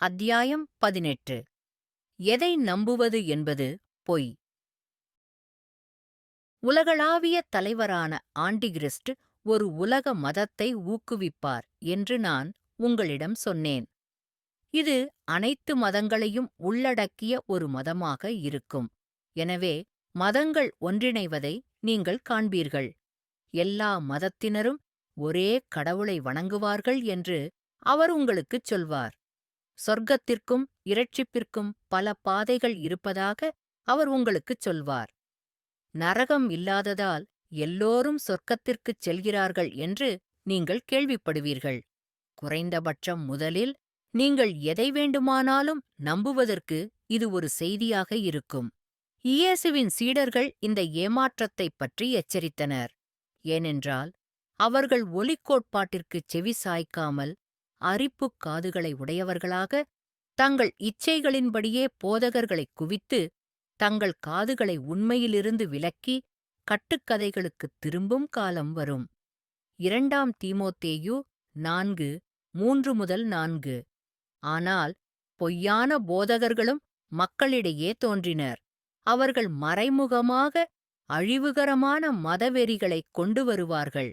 அத்தியாயம் பதினெட்டு. எதை நம்புவது என்பது பொய். உலகளாவிய தலைவரான ஆண்டிகிரிஸ்ட் ஒரு உலக மதத்தை ஊக்குவிப்பார் என்று நான் உங்களிடம் சொன்னேன். இது அனைத்து மதங்களையும் உள்ளடக்கிய ஒரு மதமாக இருக்கும். எனவே மதங்கள் ஒன்றிணைவதை நீங்கள் காண்பீர்கள். எல்லா மதத்தினரும் ஒரே கடவுளை வணங்குவார்கள் என்று அவர் உங்களுக்குச் சொல்வார். சொர்க்கத்திற்கும் இரட்சிப்பிற்கும் பல பாதைகள் இருப்பதாக அவர் உங்களுக்குச் சொல்வார். நரகம் இல்லாததால் எல்லோரும் சொர்க்கத்திற்குச் செல்கிறார்கள் என்று நீங்கள் கேள்விப்படுவீர்கள். குறைந்தபட்சம் முதலில் நீங்கள் எதை வேண்டுமானாலும் நம்புவதற்கு இது ஒரு செய்தியாக இருக்கும். இயேசுவின் சீடர்கள் இந்த ஏமாற்றத்தைப் பற்றி எச்சரித்தனர். ஏனென்றால் அவர்கள் ஒலிக் கோட்பாட்டிற்குச் செவி சாய்க்காமல் அரிப்புக் காதுகளை உடையவர்களாக தங்கள் இச்சைகளின்படியே போதகர்களைக் குவித்து தங்கள் காதுகளை உண்மையிலிருந்து விலக்கி கட்டுக்கதைகளுக்குத் திரும்பும் காலம் வரும். இரண்டாம் தீமோத்தேயு நான்கு மூன்று முதல் நான்கு. ஆனால் பொய்யான போதகர்களும் மக்களிடையே தோன்றினர். அவர்கள் மறைமுகமாக அழிவுகரமான மதவெறிகளைக் கொண்டு வருவார்கள்.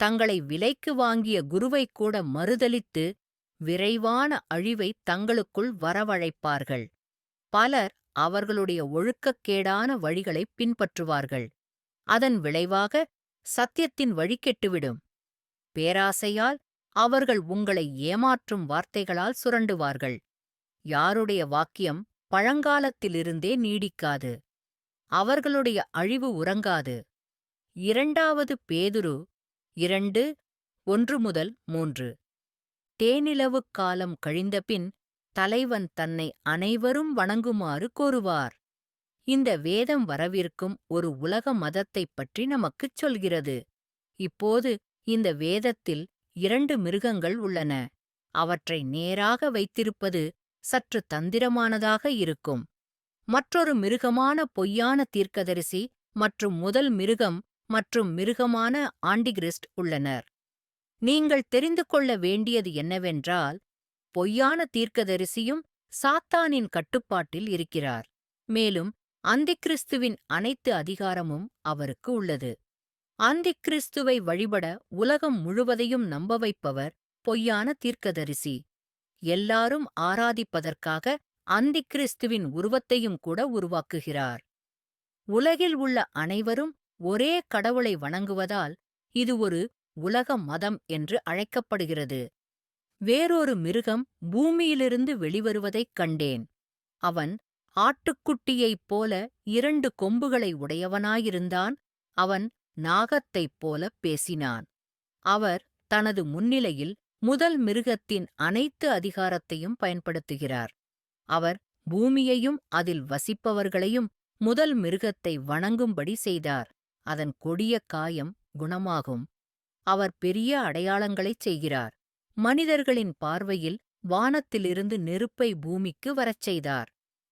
தங்களை விலைக்கு வாங்கிய குருவைக் கூட மறுதலித்து விரைவான அழிவை தங்களுக்குள் வரவழைப்பார்கள். பலர் அவர்களுடைய ஒழுக்கக்கேடான வழிகளைப் பின்பற்றுவார்கள். அதன் விளைவாக சத்தியத்தின் வழி கெட்டுவிடும். பேராசையால் அவர்கள் உங்களை ஏமாற்றும் வார்த்தைகளால் சுரண்டுவார்கள். யாருடைய வாக்கியம் பழங்காலத்திலிருந்தே நீடிக்காது. அவர்களுடைய அழிவு உறங்காது. இரண்டாவது பேதுரு இரண்டு ஒன்று முதல் மூன்று. தேனிலவுக் காலம் கழிந்தபின் தலைவன் தன்னை அனைவரும் வணங்குமாறு கோருவார். இந்த வேதம் வரவிருக்கும் ஒரு உலக மதத்தைப் பற்றி நமக்குச் சொல்கிறது. இப்போது இந்த வேதத்தில் இரண்டு மிருகங்கள் உள்ளன. அவற்றை நேராக வைத்திருப்பது சற்று தந்திரமானதாக இருக்கும். மற்றொரு மிருகமான பொய்யான தீர்க்கதரிசி மற்றும் முதல் மிருகம் மற்றும் மிருகமான ஆண்டிகிரிஸ்ட் உள்ளனர். நீங்கள் தெரிந்து கொள்ள வேண்டியது என்னவென்றால் பொய்யான தீர்க்கதரிசியும் சாத்தானின் கட்டுப்பாட்டில் இருக்கிறார். மேலும் அந்திக்கிறிஸ்துவின் அனைத்து அதிகாரமும் அவருக்கு உள்ளது. அந்திக்கிறிஸ்துவை வழிபட உலகம் முழுவதையும் நம்ப வைப்பவர் பொய்யான தீர்க்கதரிசி. எல்லாரும் ஆராதிப்பதற்காக அந்திக்கிறிஸ்துவின் உருவத்தையும் கூட உருவாக்குகிறார். உலகில் உள்ள அனைவரும் ஒரே கடவுளை வணங்குவதால் இது ஒரு உலக மதம் என்று அழைக்கப்படுகிறது. வேறொரு மிருகம் பூமியிலிருந்து வெளிவருவதைக் கண்டேன். அவன் ஆட்டுக்குட்டியைப் போல இரண்டு கொம்புகளை உடையவனாயிருந்தான். அவன் நாகத்தைப் போலப் பேசினான். அவர் தனது முன்னிலையில் முதல் மிருகத்தின் அனைத்து அதிகாரத்தையும் பயன்படுத்துகிறார். அவர் பூமியையும் அதில் வசிப்பவர்களையும் முதல் மிருகத்தை வணங்கும்படி செய்தார். அதன் கொடிய காயம் குணமாகும். அவர் பெரிய அடையாளங்களைச் செய்கிறார். மனிதர்களின் பார்வையில் வானத்திலிருந்து நெருப்பை பூமிக்கு வரச் செய்தார்.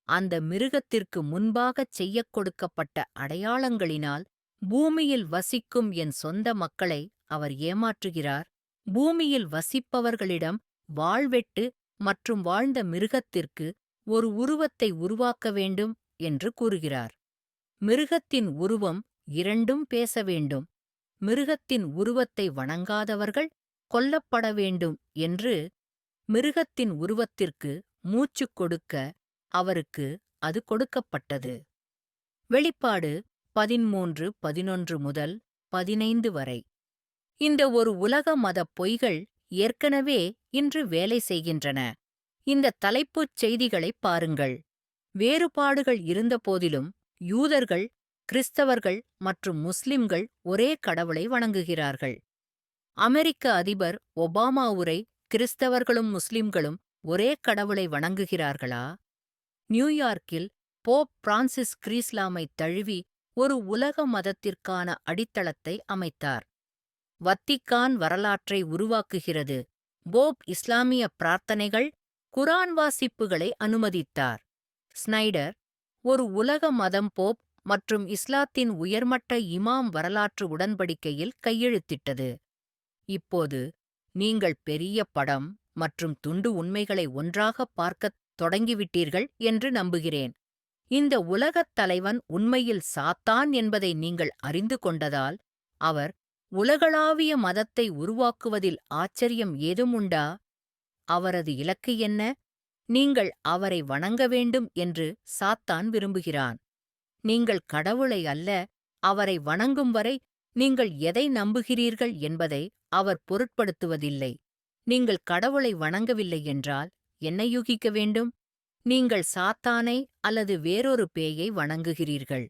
அந்த மிருகத்திற்கு முன்பாகச் செய்யக் கொடுக்கப்பட்ட அடையாளங்களினால் பூமியில் வசிக்கும் என் சொந்த மக்களை அவர் ஏமாற்றுகிறார். பூமியில் வசிப்பவர்களிடம் வாழ்வெட்டு மற்றும் வாழ்ந்த மிருகத்திற்கு ஒரு உருவத்தை உருவாக்க வேண்டும் என்று கூறுகிறார். மிருகத்தின் உருவம் இரண்டும் பேச வேண்டும். மிருகத்தின் உருவத்தை வணங்காதவர்கள் கொல்லப்பட வேண்டும் என்று மிருகத்தின் உருவத்திற்கு மூச்சுக் கொடுக்க அவருக்கு அது கொடுக்கப்பட்டது. வெளிப்பாடு பதிமூன்று பதினொன்று முதல் பதினைந்து வரை. இந்த ஒரு உலக மதப் பொய்கள் ஏற்கனவே இன்று வேலை செய்கின்றன. இந்த தலைப்புச் செய்திகளைப் பாருங்கள். வேறுபாடுகள் இருந்தபோதிலும் யூதர்கள் கிறிஸ்தவர்கள் மற்றும் முஸ்லிம்கள் ஒரே கடவுளை வணங்குகிறார்கள். அமெரிக்க அதிபர் ஒபாமா உரை கிறிஸ்தவர்களும் முஸ்லிம்களும் ஒரே கடவுளை வணங்குகிறார்களா? நியூயார்க்கில் போப் பிரான்சிஸ் கிரீஸ்லாமை தழுவி ஒரு உலக மதத்திற்கான அடித்தளத்தை அமைத்தார். வத்திக்கான் வரலாற்றை உருவாக்குகிறது. போப் இஸ்லாமிய பிரார்த்தனைகள் குரான் வாசிப்புகளை அனுமதித்தார். ஸ்னைடர் ஒரு உலக மதம் போப் மற்றும் இஸ்லாத்தின் உயர்மட்ட இமாம் வரலாற்று உடன்படிக்கையில் கையெழுத்திட்டது. இப்போது நீங்கள் பெரிய படம் மற்றும் துண்டு உண்மைகளை ஒன்றாகப் பார்க்கத் தொடங்கிவிட்டீர்கள் என்று நம்புகிறேன். இந்த உலகத் தலைவன் உண்மையில் சாத்தான் என்பதை நீங்கள் அறிந்து கொண்டதால் அவர் உலகளாவிய மதத்தை உருவாக்குவதில் ஆச்சரியம் ஏதும் உண்டா? அவரது இலக்கு என்ன? நீங்கள் அவரை வணங்க வேண்டும் என்று சாத்தான் விரும்புகிறான். நீங்கள் கடவுளை அல்ல அவரை வணங்கும் வரை நீங்கள் எதை நம்புகிறீர்கள் என்பதை அவர் பொருட்படுத்துவதில்லை. நீங்கள் கடவுளை வணங்கவில்லை என்றால் என்ன யூகிக்க வேண்டும்? நீங்கள் சாத்தானை அல்லது வேறொரு பேயை வணங்குகிறீர்கள்.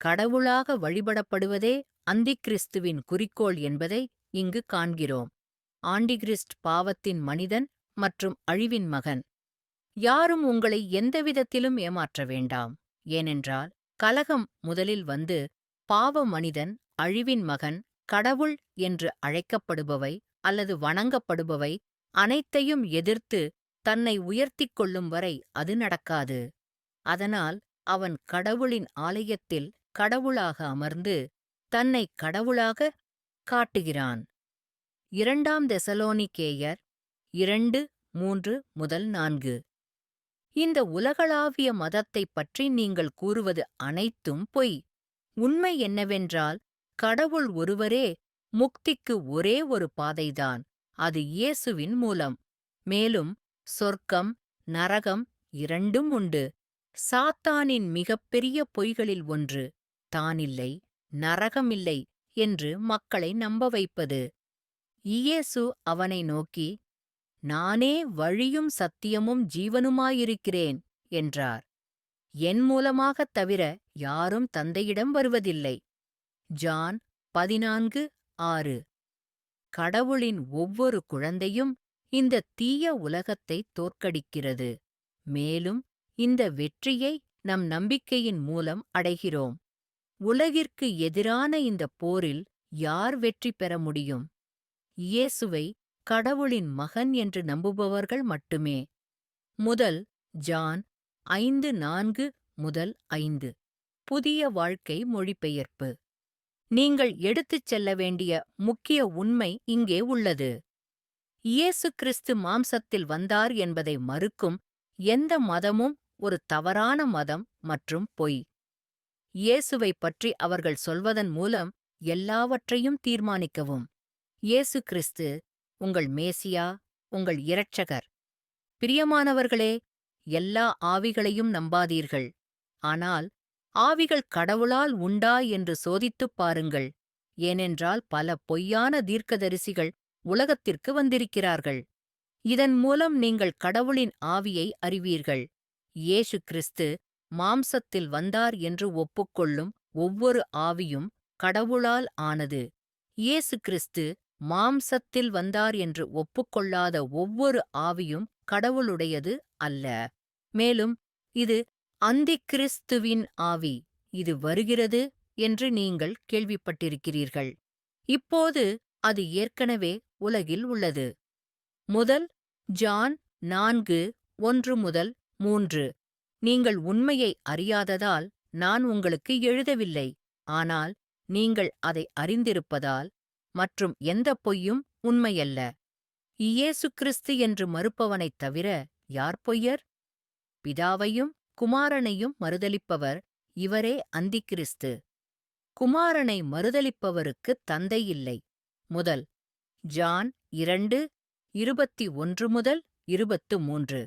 கடவுளாக வழிபடப்படுவதே அந்திக்கிறிஸ்துவின் குறிக்கோள் என்பதை இங்கு காண்கிறோம். ஆண்டிகிறிஸ்ட் பாவத்தின் மனிதன் மற்றும் அழிவின் மகன். யாரும் உங்களை எந்தவிதத்திலும் ஏமாற்ற வேண்டாம். ஏனென்றால் கலகம் முதலில் வந்து பாவ மனிதன் அழிவின் மகன் கடவுள் என்று அழைக்கப்படுபவை அல்லது வணங்கப்படுபவை அனைத்தையும் எதிர்த்து தன்னை உயர்த்திக் கொள்ளும் வரை அது நடக்காது. அதனால் அவன் கடவுளின் ஆலயத்தில் கடவுளாக அமர்ந்து தன்னை கடவுளாக காட்டுகிறான். இரண்டாம் தெசலோனிக்கேயர் இரண்டு மூன்று முதல் நான்கு. இந்த உலகளாவிய மதத்தைப் பற்றி நீங்கள் கூறுவது அனைத்தும் பொய். உண்மை என்னவென்றால் கடவுள் ஒருவரே முக்திக்கு ஒரே ஒரு பாதைதான் அது இயேசுவின் மூலம். மேலும் சொர்க்கம் நரகம் இரண்டும் உண்டு. சாத்தானின் மிகப்பெரிய பொய்களில் ஒன்று தானில்லை நரகமில்லை என்று மக்களை நம்ப வைப்பது. இயேசு அவனை நோக்கி நானே வழியும் சத்தியமும் ஜீவனுமாயிருக்கிறேன் என்றார். என் மூலமாகத் தவிர யாரும் தந்தையிடம் வருவதில்லை. ஜான் பதினான்கு ஆறு. கடவுளின் ஒவ்வொரு குழந்தையும் இந்த தீய உலகத்தை தோற்கடிக்கிறது. மேலும் இந்த வெற்றியை நம் நம்பிக்கையின் மூலம் அடைகிறோம். உலகிற்கு எதிரான இந்த போரில் யார் வெற்றி பெற முடியும்? இயேசுவை கடவுளின் மகன் என்று நம்புபவர்கள் மட்டுமே. முதல் ஜான் ஐந்து நான்கு முதல் ஐந்து. புதிய வாழ்க்கை மொழிபெயர்ப்பு. நீங்கள் எடுத்துச் செல்ல வேண்டிய முக்கிய உண்மை இங்கே உள்ளது. இயேசு கிறிஸ்து மாம்சத்தில் வந்தார் என்பதை மறுக்கும் எந்த மதமும் ஒரு தவறான மதம் மற்றும் பொய். இயேசுவைப் பற்றி அவர்கள் சொல்வதன் மூலம் எல்லாவற்றையும் தீர்மானிக்கவும். இயேசு கிறிஸ்து உங்கள் மேசியா உங்கள் இரட்சகர். பிரியமானவர்களே எல்லா ஆவிகளையும் நம்பாதீர்கள். ஆனால் ஆவிகள் கடவுளால் உண்டா என்று சோதித்துப் பாருங்கள். ஏனென்றால் பல பொய்யான தீர்க்கதரிசிகள் உலகத்திற்கு வந்திருக்கிறார்கள். இதன் மூலம் நீங்கள் கடவுளின் ஆவியை அறிவீர்கள். இயேசு கிறிஸ்து மாம்சத்தில் வந்தார் என்று ஒப்புக்கொள்ளும் ஒவ்வொரு ஆவியும் கடவுளால் ஆனது. இயேசு கிறிஸ்து மாம்சத்தில் வந்தார் என்று ஒப்புக்கொள்ளாத ஒவ்வொரு ஆவியும் கடவுளுடையது அல்ல. மேலும் இது அந்தி கிறிஸ்துவின் ஆவி இது வருகிறது என்று நீங்கள் கேள்விப்பட்டிருக்கிறீர்கள். இப்போது அது ஏற்கனவே உலகில் உள்ளது. முதல் ஜான் நான்கு ஒன்று முதல் மூன்று. நீங்கள் உண்மையை அறியாததால் நான் உங்களுக்கு எழுதவில்லை ஆனால் நீங்கள் அதை அறிந்திருப்பதால் மற்றும் எந்த பொய்யும் உண்மையல்ல. இயேசு கிறிஸ்து என்று மறுப்பவனைத் தவிர யார் பொய்யர்? பிதாவையும் குமாரனையும் மறுதலிப்பவர் இவரே அந்திக்கிறிஸ்து. குமாரனை மறுதலிப்பவருக்கு தந்தை இல்லை. முதல். ஜான் இரண்டு இருபத்தி ஒன்று முதல் இருபத்து மூன்று.